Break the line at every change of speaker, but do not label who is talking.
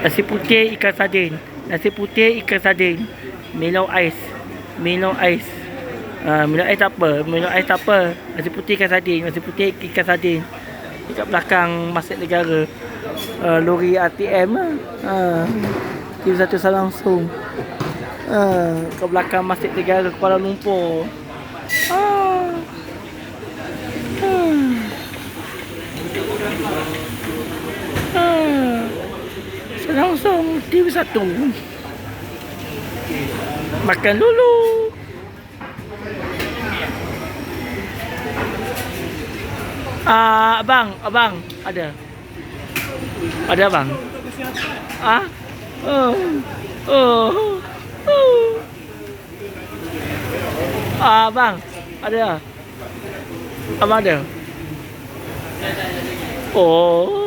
Nasi putih ikan sardin. Nasi putih ikan sardin. Milo ais. Milo ais. Uh, Milo ais apa. Milo ais apa. Nasi putih ikan sardin. Nasi putih ikan sardin. Dekat belakang Masjid Negara. Uh, lori ATM. Uh, TV satu langsung. Uh, ke belakang Masjid Negara Kuala Lumpur. Ah. Hmm. Ah. Langsung TV satu. Makan dulu. Ah, abang, abang, ada. Ada abang. Ah? Oh. Oh. Oh. Ah, abang, ada. Abang ada. Oh.